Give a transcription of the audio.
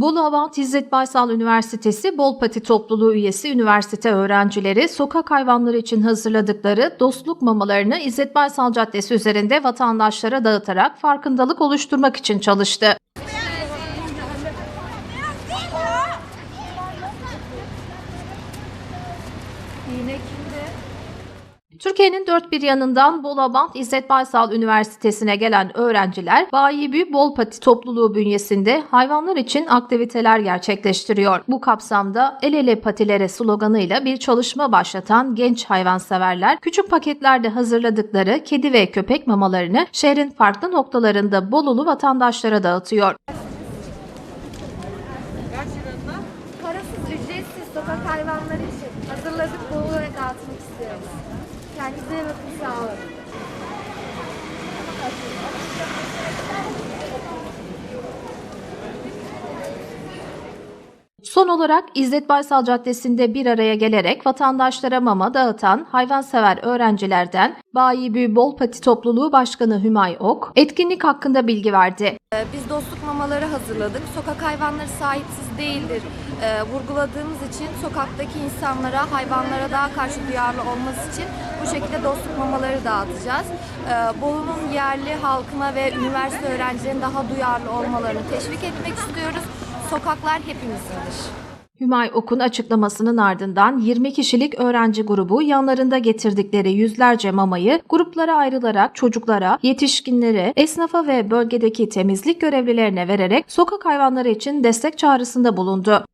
Bolu Avant İzzet Baysal Üniversitesi Bolpati Topluluğu üyesi üniversite öğrencileri sokak hayvanları için hazırladıkları dostluk mamalarını İzzet Baysal Caddesi üzerinde vatandaşlara dağıtarak farkındalık oluşturmak için çalıştı. Türkiye'nin dört bir yanından Bolu Abant İzzet Baysal Üniversitesi'ne gelen öğrenciler Bayibi Bolpati topluluğu bünyesinde hayvanlar için aktiviteler gerçekleştiriyor. Bu kapsamda El Ele Patilere sloganıyla bir çalışma başlatan genç hayvanseverler küçük paketlerde hazırladıkları kedi ve köpek mamalarını şehrin farklı noktalarında Bolulu vatandaşlara dağıtıyor. Parasız, ücretsiz sokak hayvanları için hazırladık Bolu'ya dağıtmak istiyoruz. Kendinize iyi bakın, sağ olun. Son olarak İzzet Baysal Caddesi'nde bir araya gelerek vatandaşlara mama dağıtan hayvansever öğrencilerden Bayi Bolpati Topluluğu Başkanı Hümay Ok, etkinlik hakkında bilgi verdi. Ee, Biz dostluk mamaları hazırladık. Sokak hayvanları sahipsiz değildir. Ee, vurguladığımız için sokaktaki insanlara, hayvanlara daha karşı duyarlı olması için bu şekilde dostluk mamaları dağıtacağız. Ee, Bolu'nun yerli halkına ve üniversite öğrencilerinin daha duyarlı olmalarını teşvik etmek istiyoruz. Sokaklar hepimizindir. Hümay Ok'un açıklamasının ardından 20 kişilik öğrenci grubu yanlarında getirdikleri yüzlerce mamayı gruplara ayrılarak çocuklara, yetişkinlere, esnafa ve bölgedeki temizlik görevlilerine vererek sokak hayvanları için destek çağrısında bulundu.